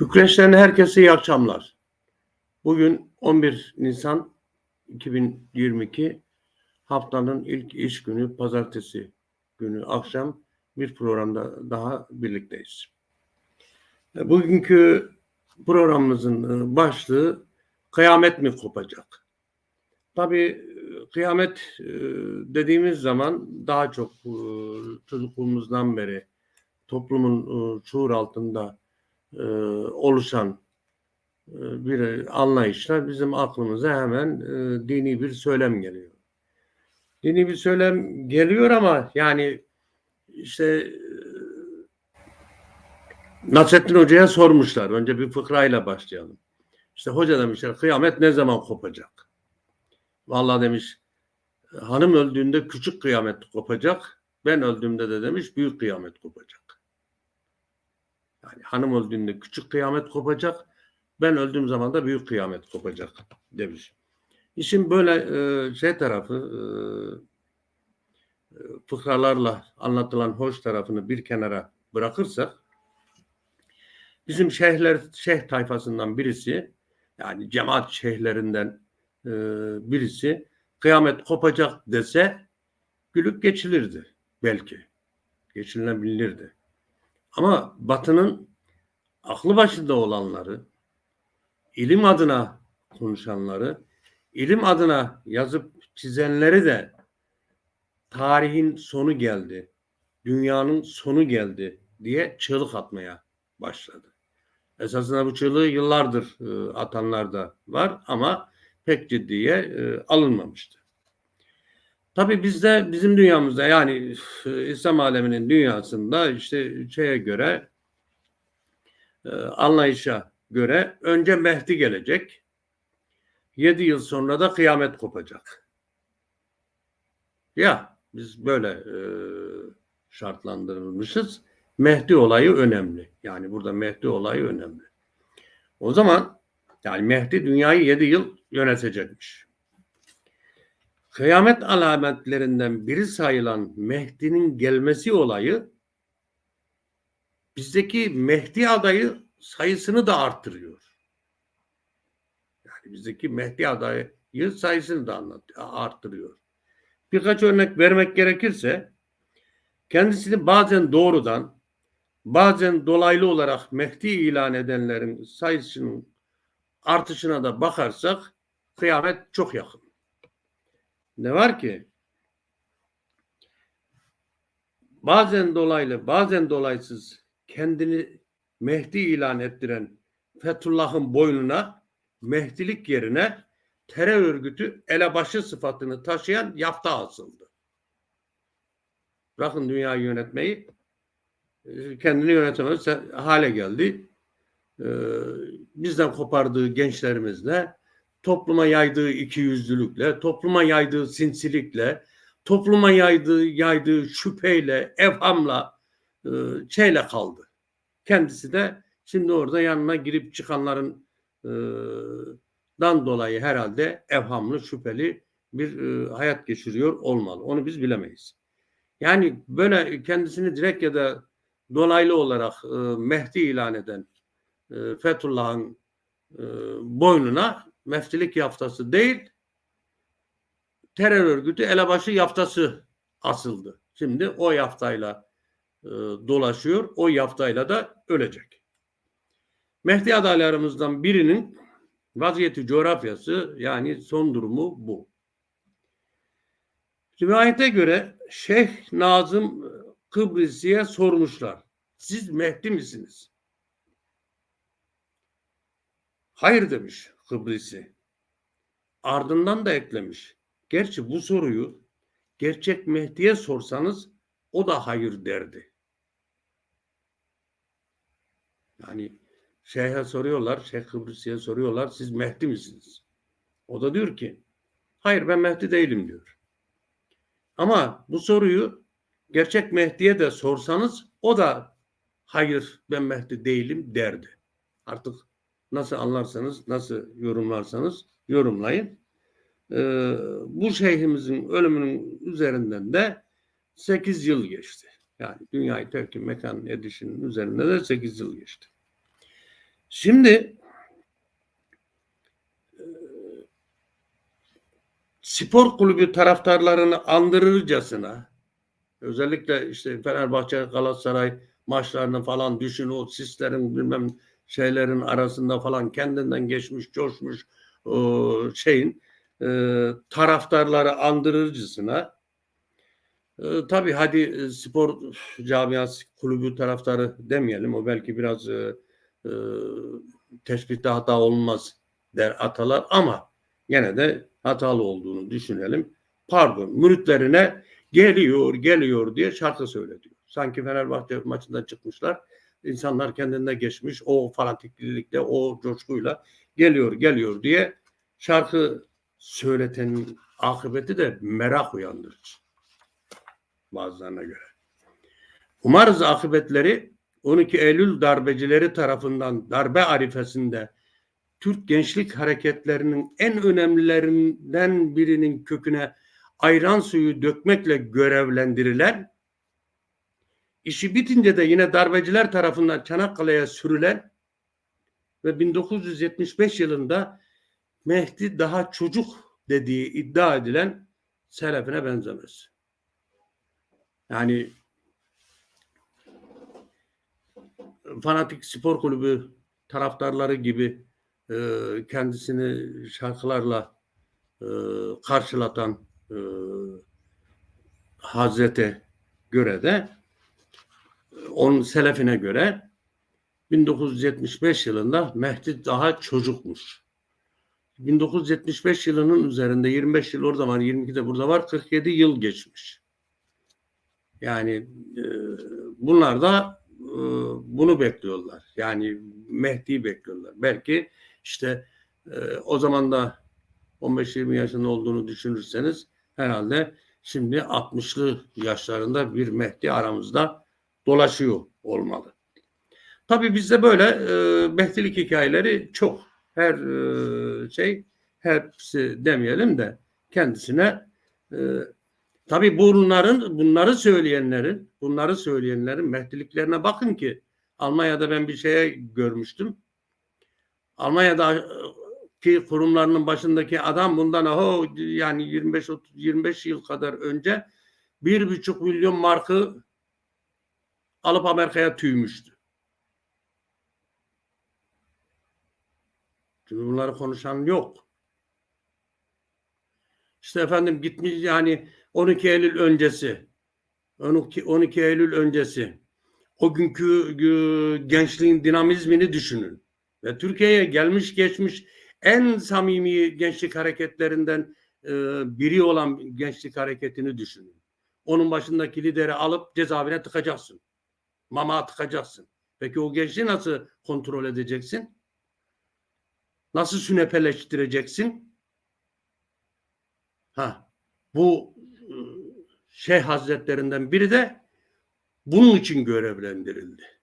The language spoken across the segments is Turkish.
Bükreş'ten herkese iyi akşamlar. Bugün 11 Nisan 2022 haftanın ilk iş günü pazartesi günü akşam bir programda daha birlikteyiz. E, Bugünkü programımızın e, başlığı kıyamet mi kopacak? Tabii e, kıyamet dediğimiz zaman daha çok çocukluğumuzdan beri toplumun şuur altında e, oluşan e, bir anlayışla bizim aklımıza hemen e, dini bir söylem geliyor. Dini bir söylem geliyor ama yani işte e, Nasrettin Hoca'ya sormuşlar. Önce bir fıkrayla başlayalım. İşte hoca demişler kıyamet ne zaman kopacak? Vallahi demiş hanım öldüğünde küçük kıyamet kopacak. Ben öldüğümde de demiş büyük kıyamet kopacak. Yani hanım öldüğünde küçük kıyamet kopacak. Ben öldüğüm zaman da büyük kıyamet kopacak demiş. İşin böyle e, şey tarafı e, e, fıkralarla anlatılan hoş tarafını bir kenara bırakırsak bizim şeyhler şeyh tayfasından birisi yani cemaat şeyhlerinden e, birisi kıyamet kopacak dese gülüp geçilirdi belki. Geçilebilirdi. Ama Batı'nın aklı başında olanları, ilim adına konuşanları, ilim adına yazıp çizenleri de tarihin sonu geldi, dünyanın sonu geldi diye çığlık atmaya başladı. Esasında bu çığlığı yıllardır e, atanlar da var ama pek ciddiye e, alınmamıştı. Tabii bizde bizim dünyamızda yani İslam aleminin dünyasında işte şeye göre e, anlayışa göre önce Mehdi gelecek. Yedi yıl sonra da kıyamet kopacak. Ya biz böyle e, şartlandırılmışız. Mehdi olayı önemli. Yani burada Mehdi olayı önemli. O zaman yani Mehdi dünyayı yedi yıl yönetecekmiş. Kıyamet alametlerinden biri sayılan Mehdi'nin gelmesi olayı bizdeki Mehdi adayı sayısını da arttırıyor. Yani bizdeki Mehdi adayı sayısını da anlat, arttırıyor. Birkaç örnek vermek gerekirse kendisini bazen doğrudan bazen dolaylı olarak Mehdi ilan edenlerin sayısının artışına da bakarsak kıyamet çok yakın. Ne var ki? Bazen dolaylı, bazen dolaysız kendini Mehdi ilan ettiren Fethullah'ın boynuna Mehdilik yerine terör örgütü elebaşı sıfatını taşıyan yafta asıldı. Bırakın dünyayı yönetmeyi kendini yönetemez hale geldi. Bizden kopardığı gençlerimizle topluma yaydığı ikiyüzlülükle, topluma yaydığı sinsilikle, topluma yaydığı yaydığı şüpheyle, evhamla e, şeyle kaldı. Kendisi de şimdi orada yanına girip çıkanların e, dan dolayı herhalde evhamlı, şüpheli bir e, hayat geçiriyor olmalı. Onu biz bilemeyiz. Yani böyle kendisini direkt ya da dolaylı olarak e, Mehdi ilan eden e, Fethullah'ın e, boynuna meftilik yaftası değil terör örgütü elebaşı yaftası asıldı. Şimdi o yaftayla e, dolaşıyor. O yaftayla da ölecek. Mehdi adaylarımızdan birinin vaziyeti coğrafyası yani son durumu bu. Rivayete göre Şeyh Nazım Kıbrıs'ya sormuşlar. Siz Mehdi misiniz? Hayır demiş Kıbrıs'ı. Ardından da eklemiş. Gerçi bu soruyu gerçek Mehdi'ye sorsanız o da hayır derdi. Yani Şeyh'e soruyorlar, Şeyh Kıbrıs'ya soruyorlar siz Mehdi misiniz? O da diyor ki hayır ben Mehdi değilim diyor. Ama bu soruyu gerçek Mehdi'ye de sorsanız o da hayır ben Mehdi değilim derdi. Artık Nasıl anlarsanız, nasıl yorumlarsanız yorumlayın. Ee, bu şeyhimizin ölümünün üzerinden de 8 yıl geçti. Yani dünyayı terk mekan edişinin üzerinde de 8 yıl geçti. Şimdi e, spor kulübü taraftarlarını andırırcasına özellikle işte Fenerbahçe Galatasaray maçlarını falan düşün o sislerin bilmem şeylerin arasında falan kendinden geçmiş coşmuş o şeyin e, taraftarları andırırcasına e, tabii hadi e, spor camiası kulübü taraftarı demeyelim o belki biraz e, e, tespihte hata olmaz der atalar ama yine de hatalı olduğunu düşünelim. Pardon müritlerine geliyor geliyor diye şarkı söyletiyor. Sanki Fenerbahçe maçından çıkmışlar. İnsanlar kendine geçmiş o fanatiklikle o coşkuyla geliyor geliyor diye şarkı söyletenin akıbeti de merak uyandırıcı bazılarına göre. Umarız akıbetleri 12 Eylül darbecileri tarafından darbe arifesinde Türk gençlik hareketlerinin en önemlilerinden birinin köküne ayran suyu dökmekle görevlendirilen, işi bitince de yine darbeciler tarafından Çanakkale'ye sürülen ve 1975 yılında Mehdi daha çocuk dediği iddia edilen selefine benzemez. Yani fanatik spor kulübü taraftarları gibi e, kendisini şarkılarla e, karşılatan e, Hazrete göre de onun selefine göre 1975 yılında Mehdi daha çocukmuş. 1975 yılının üzerinde 25 yıl orada var, 22 de burada var, 47 yıl geçmiş. Yani e, bunlar da e, bunu bekliyorlar. Yani Mehdi'yi bekliyorlar. Belki işte e, o zaman da 15-20 yaşında olduğunu düşünürseniz herhalde şimdi 60'lı yaşlarında bir Mehdi aramızda dolaşıyor olmalı. Tabii bizde böyle e, Mehdilik hikayeleri çok. Her e, şey hepsi demeyelim de kendisine e, tabii bunların bunları söyleyenlerin bunları söyleyenlerin Mehdiliklerine bakın ki Almanya'da ben bir şeye görmüştüm. Almanya'da ki kurumlarının başındaki adam bundan o yani 25 30 25 yıl kadar önce bir buçuk milyon markı alıp Amerika'ya tüymüştü. Çünkü bunları konuşan yok. İşte efendim gitmiş yani 12 Eylül öncesi 12, 12 Eylül öncesi o günkü gençliğin dinamizmini düşünün. Ve Türkiye'ye gelmiş geçmiş en samimi gençlik hareketlerinden e, biri olan gençlik hareketini düşünün. Onun başındaki lideri alıp cezaevine tıkacaksın. Mama tıkacaksın. Peki o gençliği nasıl kontrol edeceksin? Nasıl sünepeleştireceksin? Ha, bu Şeyh Hazretlerinden biri de bunun için görevlendirildi.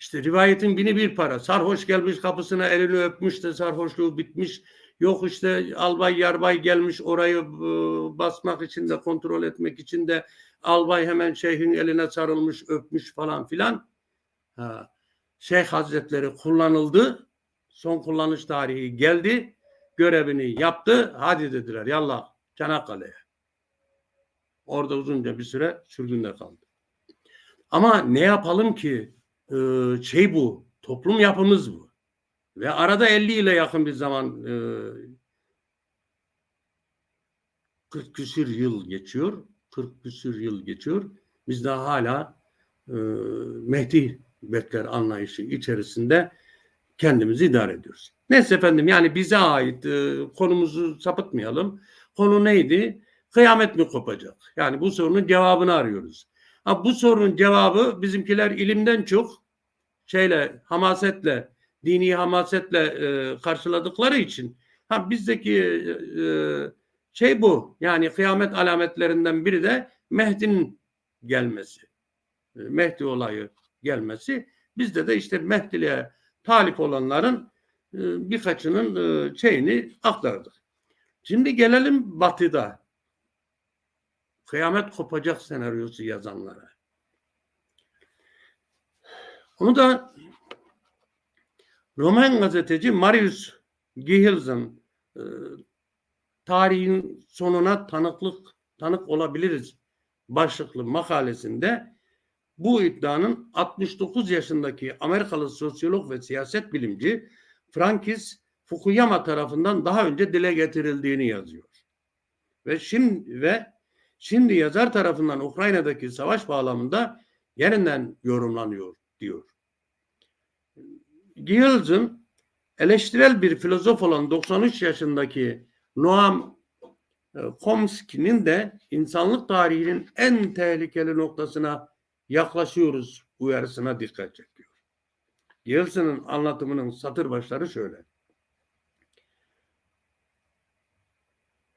İşte rivayetin bini bir para. Sarhoş gelmiş kapısına elini öpmüş de sarhoşluğu bitmiş. Yok işte albay yarbay gelmiş orayı e, basmak için de kontrol etmek için de albay hemen şeyhin eline sarılmış öpmüş falan filan. Ha. Şeyh Hazretleri kullanıldı. Son kullanış tarihi geldi. Görevini yaptı. Hadi dediler yallah Çanakkale'ye. Orada uzunca bir süre sürgünde kaldı. Ama ne yapalım ki ee, şey bu, toplum yapımız bu. Ve arada 50 ile yakın bir zaman e, 40 küsür yıl geçiyor. 40 küsür yıl geçiyor. Biz daha hala e, Mehdi bekler anlayışı içerisinde kendimizi idare ediyoruz. Neyse efendim yani bize ait e, konumuzu sapıtmayalım. Konu neydi? Kıyamet mi kopacak? Yani bu sorunun cevabını arıyoruz. Ha, bu sorunun cevabı bizimkiler ilimden çok şeyle hamasetle dini hamasetle e, karşıladıkları için ha bizdeki e, şey bu yani kıyamet alametlerinden biri de Mehdi'nin gelmesi. E, Mehdi olayı gelmesi. Bizde de işte Mehdiliğe talip olanların e, birkaçının e, şeyini aktardık. Şimdi gelelim batıda. Kıyamet kopacak senaryosu yazanlara. Onu da Roman gazeteci Marius Gihils'ın e, tarihin sonuna tanıklık tanık olabiliriz başlıklı makalesinde bu iddianın 69 yaşındaki Amerikalı sosyolog ve siyaset bilimci Francis Fukuyama tarafından daha önce dile getirildiğini yazıyor. Ve şimdi ve şimdi yazar tarafından Ukrayna'daki savaş bağlamında yeniden yorumlanıyor diyor. Gihils'ın eleştirel bir filozof olan 93 yaşındaki Noam e, Chomsky'nin de insanlık tarihinin en tehlikeli noktasına yaklaşıyoruz uyarısına dikkat çekiyor. Gilson'ın anlatımının satır başları şöyle.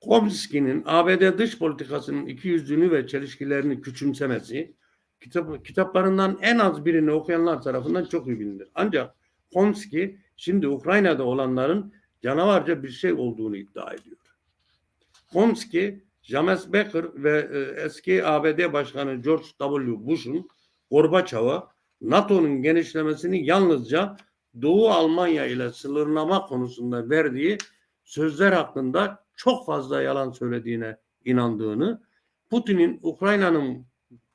Chomsky'nin ABD dış politikasının ikiyüzlülüğünü ve çelişkilerini küçümsemesi kitap, kitaplarından en az birini okuyanlar tarafından çok iyi bilinir. Ancak Chomsky şimdi Ukrayna'da olanların canavarca bir şey olduğunu iddia ediyor. Chomsky, James Baker ve e, eski ABD Başkanı George W. Bush'un Gorbaçov'a NATO'nun genişlemesini yalnızca Doğu Almanya ile sınırlama konusunda verdiği sözler hakkında çok fazla yalan söylediğine inandığını, Putin'in Ukrayna'nın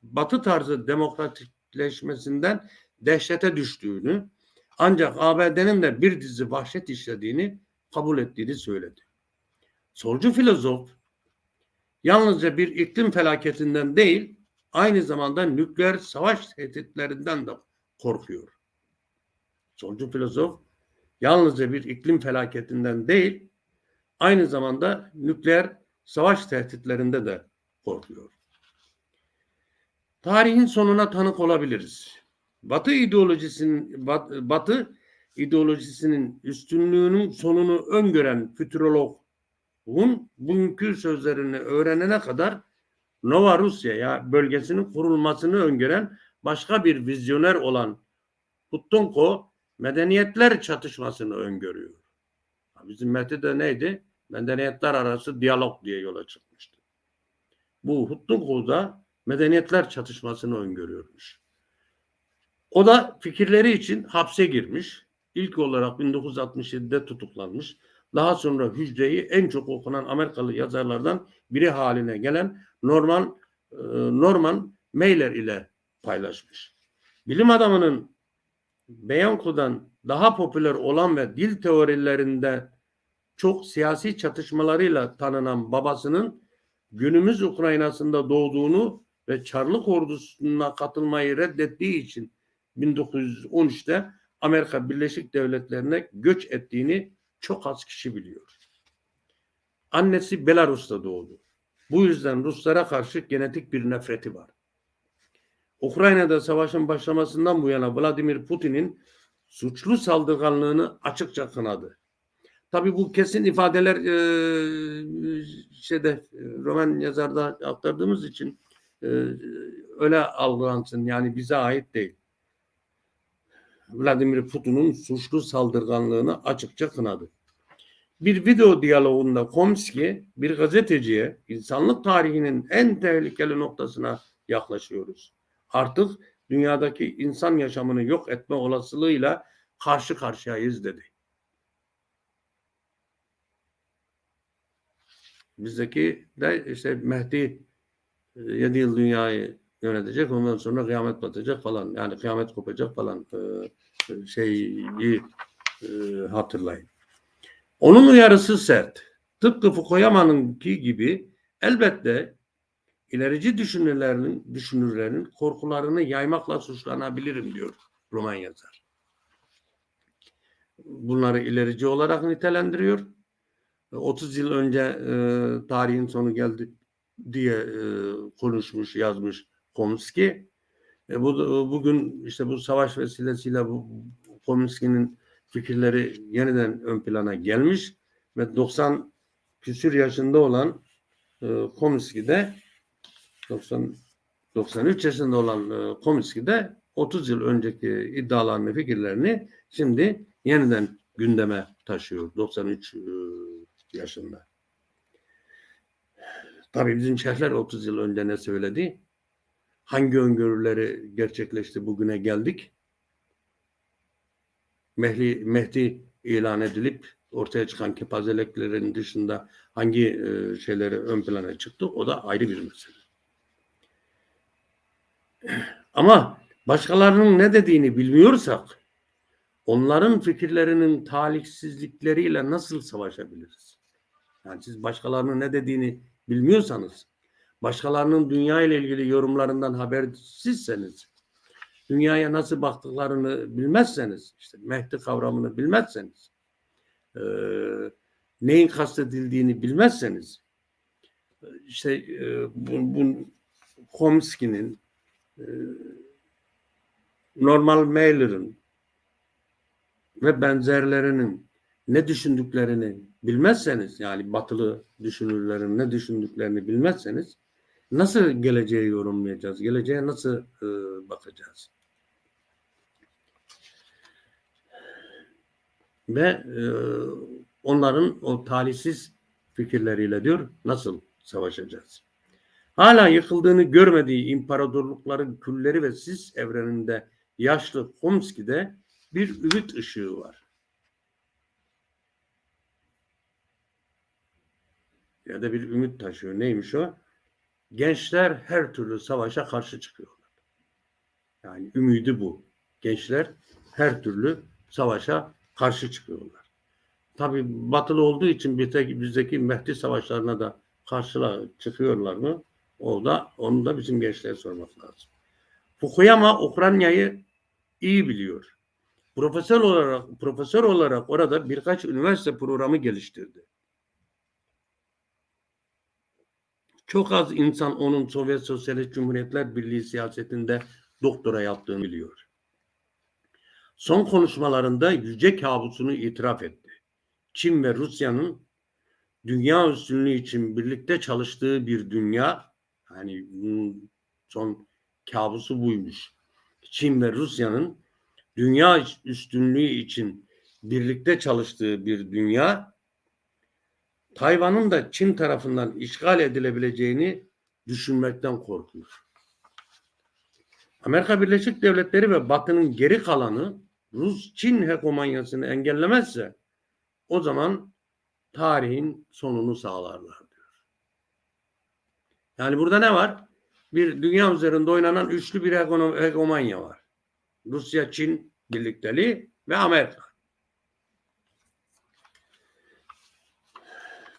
batı tarzı demokratikleşmesinden dehşete düştüğünü, ancak ABD'nin de bir dizi vahşet işlediğini kabul ettiğini söyledi. Solcu filozof yalnızca bir iklim felaketinden değil, aynı zamanda nükleer savaş tehditlerinden de korkuyor. Solcu filozof yalnızca bir iklim felaketinden değil, aynı zamanda nükleer savaş tehditlerinde de korkuyor. Tarihin sonuna tanık olabiliriz. Batı ideolojisinin Batı ideolojisinin üstünlüğünün sonunu öngören fütürologun bugünkü sözlerini öğrenene kadar Nova Rusya bölgesinin kurulmasını öngören başka bir vizyoner olan Huttonko medeniyetler çatışmasını öngörüyor. Bizim metni de neydi? Medeniyetler arası diyalog diye yola çıkmıştı. Bu Huttonko da medeniyetler çatışmasını öngörüyormuş. O da fikirleri için hapse girmiş. İlk olarak 1967'de tutuklanmış. Daha sonra hücreyi en çok okunan Amerikalı yazarlardan biri haline gelen Norman e, Norman Mailer ile paylaşmış. Bilim adamının Beyanko'dan daha popüler olan ve dil teorilerinde çok siyasi çatışmalarıyla tanınan babasının günümüz Ukrayna'sında doğduğunu ve Çarlık ordusuna katılmayı reddettiği için 1913'te Amerika Birleşik Devletleri'ne göç ettiğini çok az kişi biliyor. Annesi Belarus'ta doğdu. Bu yüzden Ruslara karşı genetik bir nefreti var. Ukrayna'da savaşın başlamasından bu yana Vladimir Putin'in suçlu saldırganlığını açıkça kınadı. Tabii bu kesin ifadeler e, şeyde roman yazarda aktardığımız için e, öyle algılansın yani bize ait değil. Vladimir Putin'in suçlu saldırganlığını açıkça kınadı. Bir video diyaloğunda Komski bir gazeteciye insanlık tarihinin en tehlikeli noktasına yaklaşıyoruz. Artık dünyadaki insan yaşamını yok etme olasılığıyla karşı karşıyayız dedi. Bizdeki de işte Mehdi 7 yıl dünyayı yönetecek ondan sonra kıyamet batacak falan yani kıyamet kopacak falan şeyi e, hatırlayın. Onun uyarısı sert. Tıpkı Fukuyama'nınki gibi elbette ilerici düşünürlerin, düşünürlerin korkularını yaymakla suçlanabilirim diyor roman yazar. Bunları ilerici olarak nitelendiriyor. 30 yıl önce e, tarihin sonu geldi diye e, konuşmuş, yazmış Komski. E, bu bugün işte bu savaş vesilesiyle bu Komski'nin fikirleri yeniden ön plana gelmiş ve 90 küsür yaşında olan e, Komski de 90 93 yaşında olan e, Komski de 30 yıl önceki iddialarını, fikirlerini şimdi yeniden gündeme taşıyor 93 e, yaşında. Tabii bizim şehirler 30 yıl önce ne söyledi? Hangi öngörüleri gerçekleşti bugüne geldik? Mehdi, Mehdi ilan edilip ortaya çıkan kepazeliklerin dışında hangi e, şeyleri ön plana çıktı o da ayrı bir mesele. Ama başkalarının ne dediğini bilmiyorsak onların fikirlerinin talihsizlikleriyle nasıl savaşabiliriz? Yani siz başkalarının ne dediğini bilmiyorsanız, başkalarının dünya ile ilgili yorumlarından habersizseniz, dünyaya nasıl baktıklarını bilmezseniz, işte Mehdi kavramını bilmezseniz, e, neyin kastedildiğini bilmezseniz, işte e, bu, bu Chomsky'nin, e, Normal Mailer'ın ve benzerlerinin ne düşündüklerini bilmezseniz yani batılı düşünürlerin ne düşündüklerini bilmezseniz nasıl geleceği yorumlayacağız? Geleceğe nasıl e, bakacağız? Ve e, onların o talihsiz fikirleriyle diyor nasıl savaşacağız? Hala yıkıldığını görmediği imparatorlukların külleri ve sis evreninde yaşlı Chomsky'de bir ümit ışığı var. Ya da bir ümit taşıyor. Neymiş o? Gençler her türlü savaşa karşı çıkıyorlar. Yani ümidi bu. Gençler her türlü savaşa karşı çıkıyorlar. Tabi batılı olduğu için bizdeki Mehdi savaşlarına da karşıla çıkıyorlar mı? O da onu da bizim gençlere sormak lazım. Fukuyama Ukrayna'yı iyi biliyor. Profesör olarak profesör olarak orada birkaç üniversite programı geliştirdi. Çok az insan onun Sovyet Sosyalist Cumhuriyetler Birliği siyasetinde doktora yaptığını biliyor. Son konuşmalarında yüce kabusunu itiraf etti. Çin ve Rusya'nın dünya üstünlüğü için birlikte çalıştığı bir dünya, hani son kabusu buymuş. Çin ve Rusya'nın dünya üstünlüğü için birlikte çalıştığı bir dünya Tayvan'ın da Çin tarafından işgal edilebileceğini düşünmekten korkuyor. Amerika Birleşik Devletleri ve Batı'nın geri kalanı Rus-Çin hegemonyasını engellemezse o zaman tarihin sonunu sağlarlar diyor. Yani burada ne var? Bir dünya üzerinde oynanan üçlü bir hegemonya var. Rusya, Çin birlikteliği ve Amerika.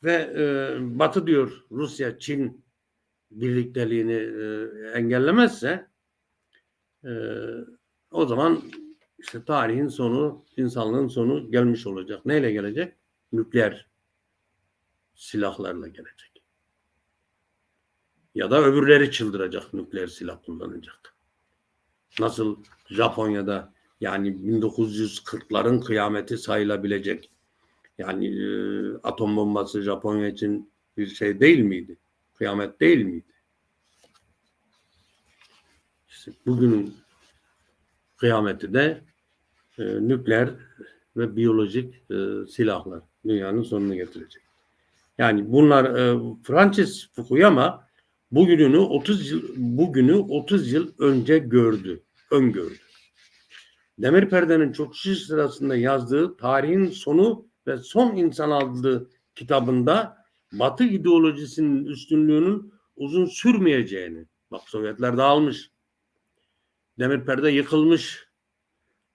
Ve e, Batı diyor Rusya, Çin birlikteliğini e, engellemezse e, o zaman işte tarihin sonu, insanlığın sonu gelmiş olacak. Neyle gelecek? Nükleer silahlarla gelecek. Ya da öbürleri çıldıracak, nükleer silah kullanacak. Nasıl Japonya'da yani 1940'ların kıyameti sayılabilecek yani e, atom bombası Japonya için bir şey değil miydi? Kıyamet değil miydi? İşte bugünün kıyameti de e, nükleer ve biyolojik e, silahlar dünyanın sonunu getirecek. Yani bunlar e, Francis Fukuyama bugününü 30 yıl bugünü 30 yıl önce gördü, öngördü. Demir Perde'nin çok sırasında yazdığı tarihin sonu ve Son İnsan adlı kitabında Batı ideolojisinin üstünlüğünün uzun sürmeyeceğini, bak Sovyetler dağılmış, demir perde yıkılmış,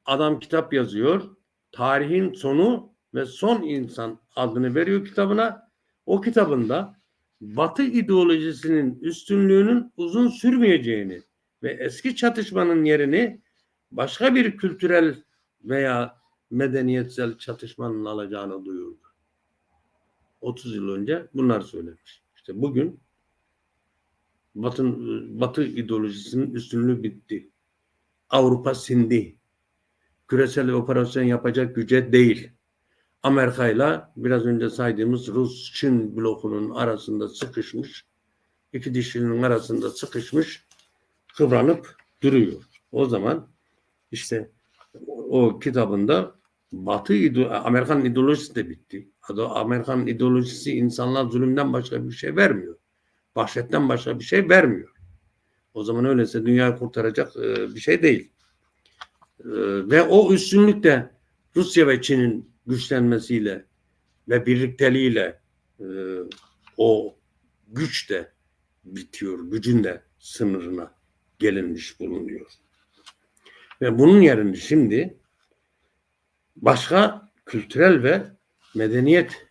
adam kitap yazıyor, tarihin sonu ve son insan adını veriyor kitabına. O kitabında Batı ideolojisinin üstünlüğünün uzun sürmeyeceğini ve eski çatışmanın yerini başka bir kültürel veya medeniyetsel çatışmanın alacağını duyurdu. 30 yıl önce bunlar söylemiş. İşte bugün Batı, Batı ideolojisinin üstünlüğü bitti. Avrupa sindi. Küresel operasyon yapacak güce değil. Amerika ile biraz önce saydığımız Rus-Çin blokunun arasında sıkışmış, iki dişinin arasında sıkışmış, kıvranıp duruyor. O zaman işte o kitabında Batı Amerikan ideolojisi de bitti. Amerikan ideolojisi insanlar zulümden başka bir şey vermiyor. Vahşetten başka bir şey vermiyor. O zaman öyleyse dünyayı kurtaracak e, bir şey değil. E, ve o üstünlük de Rusya ve Çin'in güçlenmesiyle ve birlikteliğiyle e, o güç de bitiyor, gücün de sınırına gelinmiş bulunuyor. Ve bunun yerine şimdi başka kültürel ve medeniyet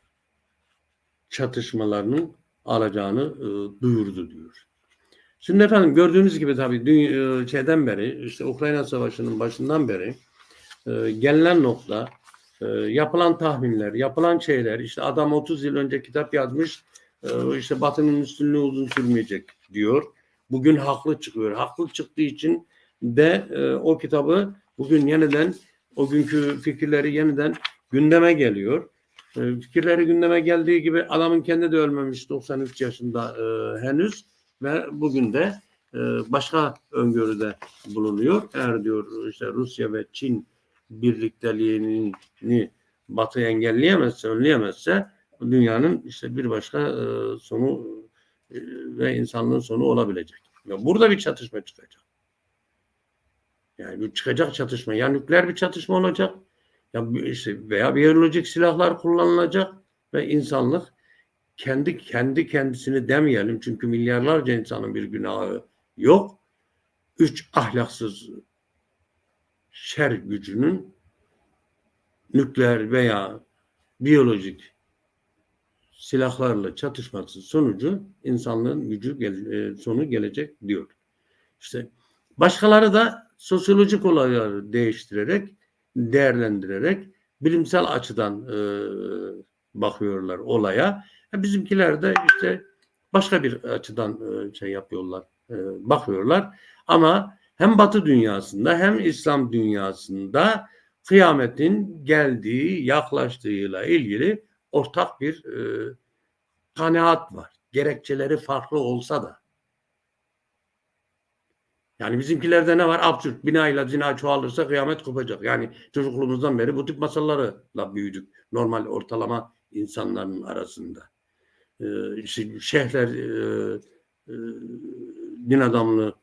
çatışmalarının alacağını e, duyurdu diyor. Şimdi efendim gördüğünüz gibi tabii dün, e, şeyden beri işte Ukrayna Savaşı'nın başından beri e, gelinen nokta e, yapılan tahminler, yapılan şeyler işte adam 30 yıl önce kitap yazmış e, işte Batı'nın üstünlüğü uzun sürmeyecek diyor. Bugün haklı çıkıyor. Haklı çıktığı için de e, o kitabı bugün yeniden o günkü fikirleri yeniden gündeme geliyor. E, fikirleri gündeme geldiği gibi adamın kendi de ölmemiş 93 yaşında e, henüz ve bugün de e, başka öngörüde bulunuyor. Eğer diyor işte Rusya ve Çin birlikteliğini Batı engelleyemezse, önleyemezse dünyanın işte bir başka e, sonu e, ve insanlığın sonu olabilecek. Ya burada bir çatışma çıkacak. Yani çıkacak çatışma. Ya nükleer bir çatışma olacak ya işte veya biyolojik silahlar kullanılacak ve insanlık kendi kendi kendisini demeyelim çünkü milyarlarca insanın bir günahı yok. Üç ahlaksız şer gücünün nükleer veya biyolojik silahlarla çatışması sonucu insanlığın gücü e, sonu gelecek diyor. İşte başkaları da sosyolojik olayları değiştirerek, değerlendirerek bilimsel açıdan e, bakıyorlar olaya. E, bizimkiler de işte başka bir açıdan e, şey yapıyorlar, e, bakıyorlar. Ama hem Batı dünyasında hem İslam dünyasında kıyametin geldiği, yaklaştığıyla ilgili ortak bir e, kanaat var. Gerekçeleri farklı olsa da. Yani bizimkilerde ne var? Absürt. Binayla zina çoğalırsa kıyamet kopacak. Yani çocukluğumuzdan beri bu tip masallarla büyüdük. Normal ortalama insanların arasında. Ee, işte şeyhler e, e, din adamlı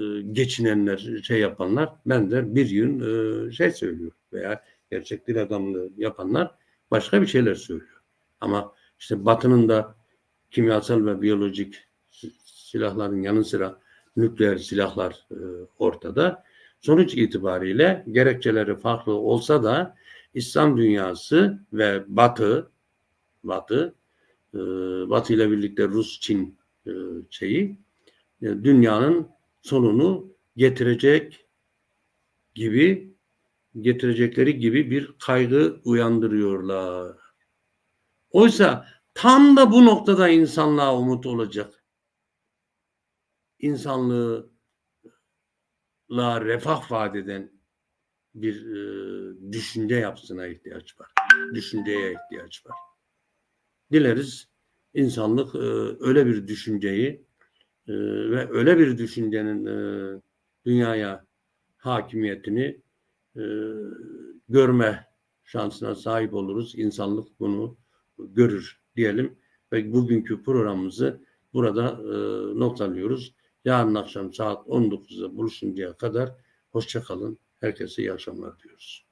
e, geçinenler, şey yapanlar ben bir gün e, şey söylüyor veya gerçek din adamlığı yapanlar başka bir şeyler söylüyor. Ama işte Batı'nın da kimyasal ve biyolojik silahların yanı sıra nükleer silahlar e, ortada. Sonuç itibariyle gerekçeleri farklı olsa da İslam dünyası ve Batı Batı e, Batı ile birlikte Rus Çin e, şeyi dünyanın sonunu getirecek gibi getirecekleri gibi bir kaygı uyandırıyorlar. Oysa tam da bu noktada insanlığa umut olacak. İnsanlığa refah vaat eden bir e, düşünce yapısına ihtiyaç var. Düşünceye ihtiyaç var. Dileriz insanlık e, öyle bir düşünceyi e, ve öyle bir düşüncenin e, dünyaya hakimiyetini e, görme şansına sahip oluruz. İnsanlık bunu görür diyelim ve bugünkü programımızı burada e, noktalıyoruz. Yarın akşam saat 19'da buluşuncaya kadar hoşçakalın. Herkese iyi akşamlar diyoruz.